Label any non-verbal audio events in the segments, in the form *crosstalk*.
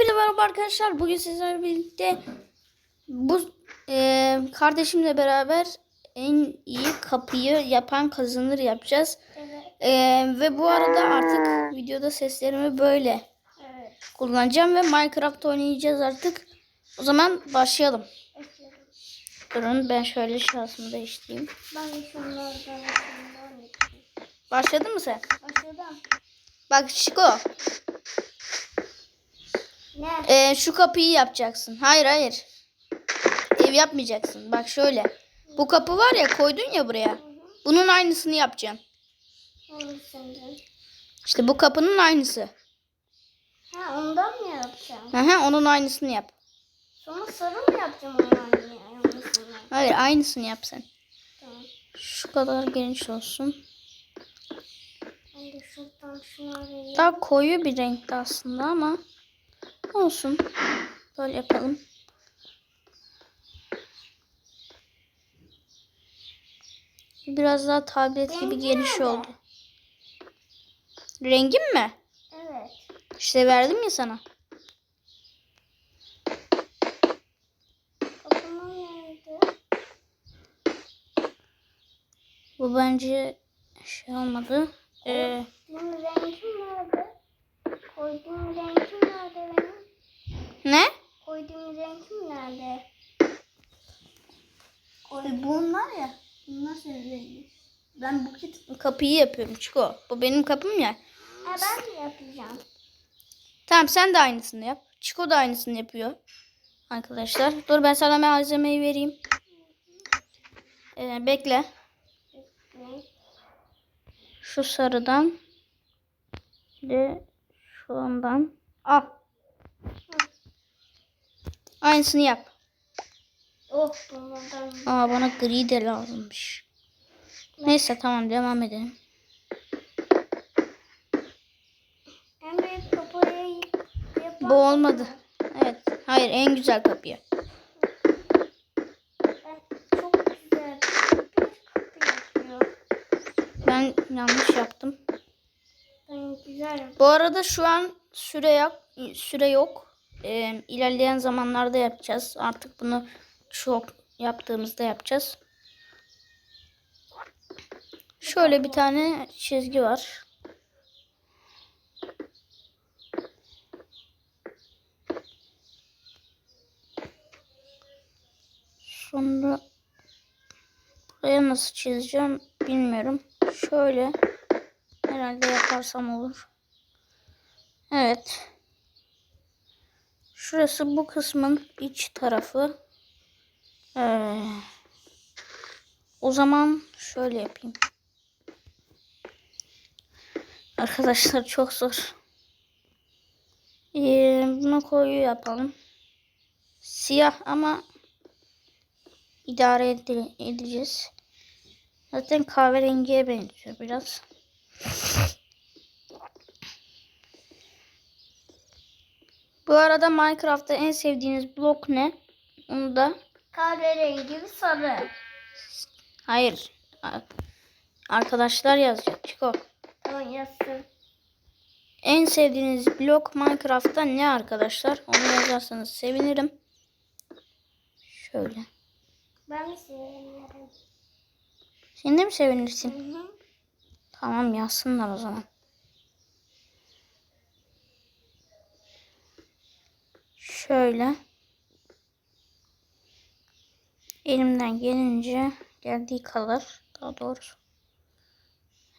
Hepinize merhaba arkadaşlar. Bugün sizlerle birlikte bu e, kardeşimle beraber en iyi kapıyı yapan kazanır yapacağız. Evet. E, ve bu arada artık videoda seslerimi böyle Evet. kullanacağım ve Minecraft oynayacağız artık. O zaman başlayalım. Durun ben şöyle şansımı değiştireyim. Ben şunlardan. Başladın mı sen? Başladım. Bak Şiko. Ne? e, şu kapıyı yapacaksın. Hayır hayır. Ev yapmayacaksın. Bak şöyle. Bu kapı var ya koydun ya buraya. Bunun aynısını yapacağım. İşte bu kapının aynısı. Ha ondan mı yapacağım? Aha, onun aynısını yap. Sonra sarı mı yapacağım onun aynı aynısını? Hayır aynısını yap sen. Tamam. Şu kadar geniş olsun. Daha koyu bir renkte aslında ama olsun. Böyle yapalım. Biraz daha tablet gibi Rengi geniş nerede? oldu. Rengim mi? Evet. İşte verdim ya sana. Bu bence şey olmadı. Ee, Benim rengim nerede? Koyduğum rengim nerede benim? ne? Koyduğum rengim nerede? Bunlar ya. Bunlar senin rengin. Ben bu kapıyı yapıyorum Çiko. Bu benim kapım ya. Ha ben de yapacağım. Tamam sen de aynısını yap. Çiko da aynısını yapıyor. Arkadaşlar. Dur ben sana malzemeyi vereyim. Ee, bekle. Şu sarıdan. Ve şu ondan. Al. Aynısını yap. Oh. Aa bana gri de lazımmış. Neyse tamam devam edelim. Bu olmadı. Evet. Hayır en güzel kapıyı. Ben çok güzel bir kapı yapıyor. Ben yanlış yaptım. Ben güzel. Bu arada şu an süre yap süre yok. Ee, ilerleyen zamanlarda yapacağız. Artık bunu çok yaptığımızda yapacağız. Şöyle bir tane çizgi var. Sonra buraya nasıl çizeceğim bilmiyorum. Şöyle herhalde yaparsam olur. Evet. Şurası bu kısmın iç tarafı. Ee, o zaman şöyle yapayım. Arkadaşlar çok zor. Ee, bunu koyu yapalım. Siyah ama idare ede- edeceğiz. Zaten kahverengiye benziyor biraz. Bu arada Minecraft'ta en sevdiğiniz blok ne? Onu da Kahverengi sarı. hayır. Arkadaşlar yazacak. Çiko. Yazsın. En sevdiğiniz blok Minecraft'ta ne arkadaşlar? Onu yazarsanız sevinirim. Şöyle. Ben mi seviyorum? Sen de mi sevinirsin? Hı hı. Tamam yazsınlar o zaman. Şöyle. Elimden gelince geldiği kadar daha doğrusu.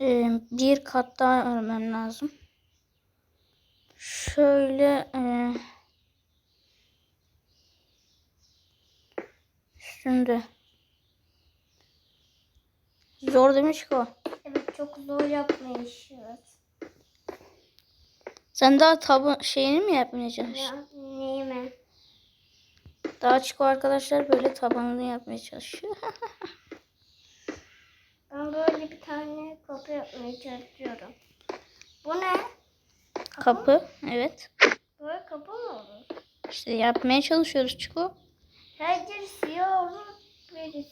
Ee, bir kat daha örmem lazım. Şöyle e, üstünde. Zor demiş ki o. Evet çok zor yapmayışız. Sen daha tabu şeyini mi yapmaya çalışıyorsun? Ya neyi mi? Daha açık o arkadaşlar böyle tabanını yapmaya çalışıyor. *laughs* Ben böyle bir tane kapı yapmaya çalışıyorum. Bu ne? Kapı. Evet. Böyle kapı mı olur? İşte yapmaya çalışıyoruz Çiko. Herkes siyah olur, birisi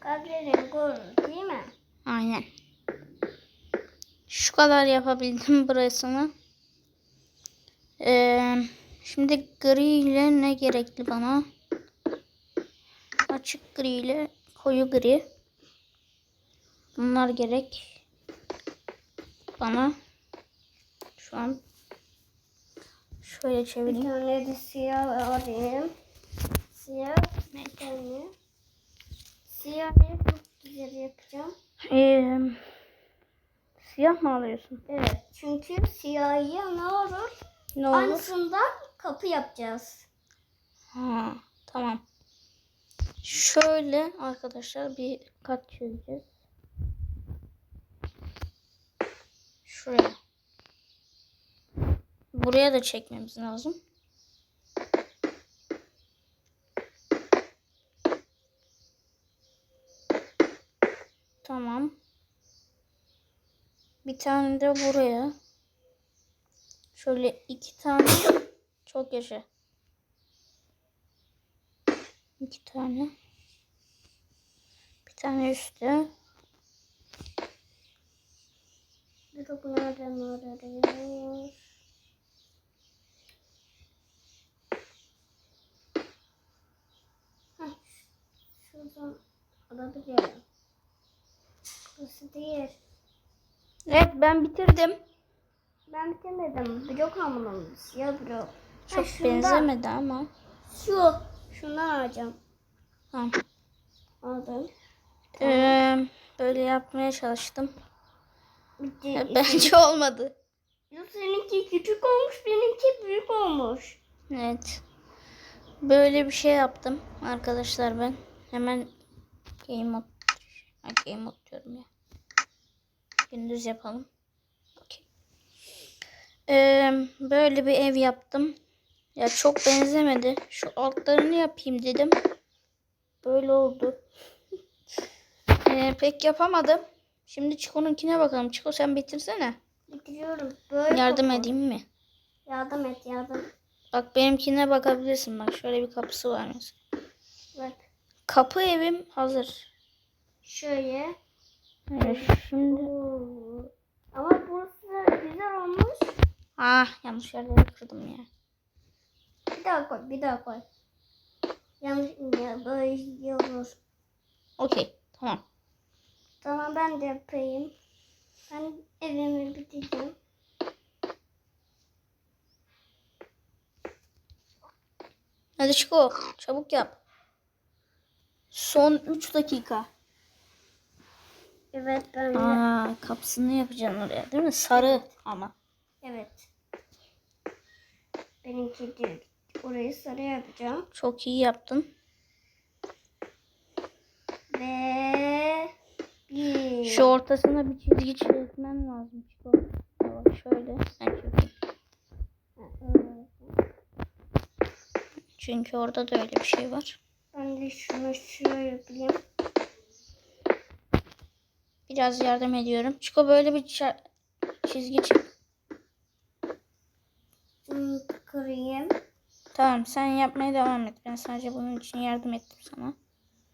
kahverengi olur değil mi? Aynen. Şu kadar yapabildim *laughs* burasını. Ee, şimdi gri ile ne gerekli bana? Açık gri ile koyu gri. Bunlar gerek. Bana. Şu an şöyle Bir çevireyim. tane de siyah alayım. Siyah bir tane. Siyahı çok güzel yapacağım. Ee, siyah mı alıyorsun? Evet. Çünkü siyahı ne olur? Ne olur? Aynısından kapı yapacağız. Ha, tamam. Şöyle arkadaşlar bir kat çözeceğiz. Şuraya. Buraya da çekmemiz lazım. Tamam. Bir tane de buraya. Şöyle iki tane. Çok yaşa. İki tane. Bir tane üstte. Bir ararız. Heh, Şuradan alabilirim. Burası değil. Evet ben bitirdim. Ben bitirmedim. Blok almalıyım. Siyah blok. Ha, Çok şundan. benzemedi ama. Şu. Şundan alacağım. Tamam. Aldım. Ee, böyle yapmaya çalıştım. Bence olmadı. Seninki küçük olmuş, benimki büyük olmuş. Evet. Böyle bir şey yaptım arkadaşlar ben. Hemen game mode, game mode diyorum ya. Gündüz yapalım. Okey. Ee, böyle bir ev yaptım. Ya çok benzemedi. Şu altlarını yapayım dedim. Böyle oldu. Ee, pek yapamadım. Şimdi Çiko'nunkine bakalım. Çiko sen bitirsene. Bitiriyorum. Böyle Yardım kapı. edeyim mi? Yardım et, yardım. Bak benimkine bakabilirsin. Bak şöyle bir kapısı var mesela. Bak. Kapı evim hazır. Şöyle. Evet, şimdi Oo. Ama burası güzel olmuş. ah yanlış yerleri kırdım ya. Bir daha koy, bir daha koy. Yanlış ya böyle olur. Okey tamam. Tamam ben de yapayım. Ben evimi bitireceğim. Hadi Çiko çabuk yap. Son 3 dakika. Evet ben de. Aa kapısını yapacaksın oraya değil mi? Sarı ama. Evet. Benimki değil. Orayı sarı yapacağım. Çok iyi yaptın. Ve Şu ortasına bir çizgi çizmen lazım Çiko. Bak şöyle sen çizgi. Çünkü orada da öyle bir şey var. Ben de şunu şöyle yapayım. Biraz yardım ediyorum. Çiko böyle bir çizgi çiz. Şunu kırayım. Tamam sen yapmaya devam et. Ben sadece bunun için yardım ettim sana.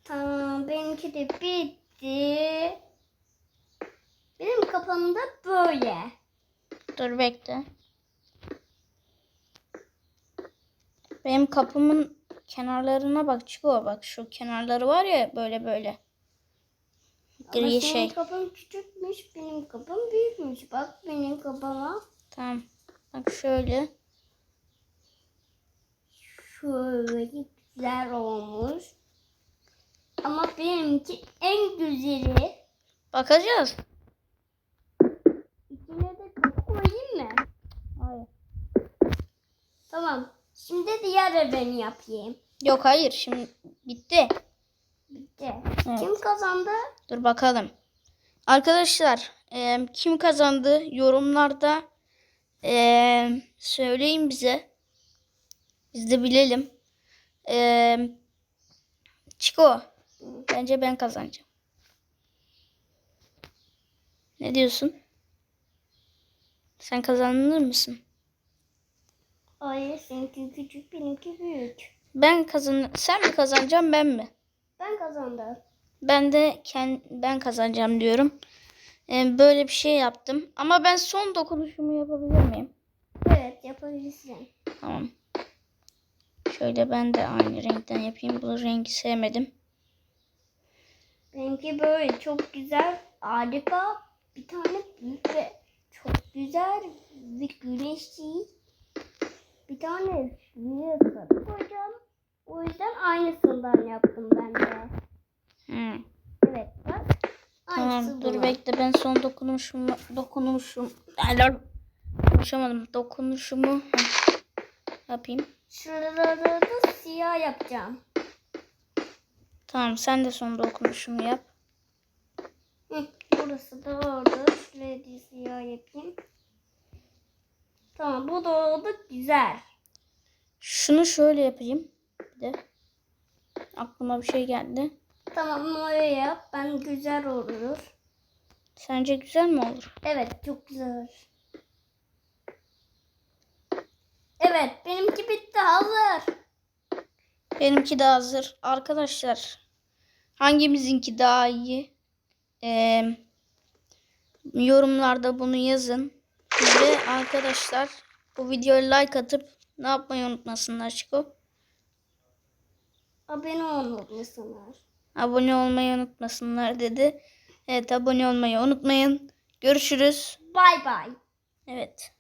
Tamam benimki de bitti. Benim kafamda böyle. Dur bekle. Benim kapımın kenarlarına bak Çiko bak şu kenarları var ya böyle böyle. Ama Gri senin şey. kafan küçükmüş, benim kafam büyükmüş. Bak benim kafama Tamam. Bak şöyle. şöyle güzel olmuş. Ama benimki en güzeli. Bakacağız. İçine de kapı koyayım mı? Hayır. Tamam. Şimdi diğer evini yapayım. Yok hayır şimdi bitti. Bitti. Evet. Kim kazandı? Dur bakalım. Arkadaşlar e, kim kazandı yorumlarda e, söyleyin bize. Biz de bilelim. E, Çiko bence ben kazanacağım. Ne diyorsun? Sen kazanır mısın? Hayır seninki küçük benimki büyük. Ben kazan sen mi kazanacaksın ben mi? Ben kazandım. Ben de kend, ben kazanacağım diyorum. E, böyle bir şey yaptım. Ama ben son dokunuşumu yapabilir miyim? Evet yapabilirsin. Tamam. Şöyle ben de aynı renkten yapayım. Bu rengi sevmedim. Benimki böyle çok güzel, harika. Bir tane büyük ve güzel ve güneşli. Bir tane sarı koyacağım. O yüzden aynısından yaptım ben de. Hmm. Evet bak. Tamam dur bekle ben son dokunuşumu dokunuşum Alo. konuşamadım dokunuşumu yapayım. Şuraları da siyah yapacağım. Tamam sen de son dokunuşumu yap. Hı, burası da oldu. Şuraya siyah yapayım. Tamam bu da oldu güzel. Şunu şöyle yapayım. Bir de aklıma bir şey geldi. Tamam öyle yap. Ben güzel olur. Sence güzel mi olur? Evet çok güzel. Evet benimki bitti hazır. Benimki de hazır. Arkadaşlar hangimizinki daha iyi? Ee, yorumlarda bunu yazın. Ve arkadaşlar bu videoya like atıp ne yapmayı unutmasınlar Çiko. Abone olmalısınız. Abone olmayı unutmasınlar dedi. Evet abone olmayı unutmayın. Görüşürüz. Bay bay. Evet.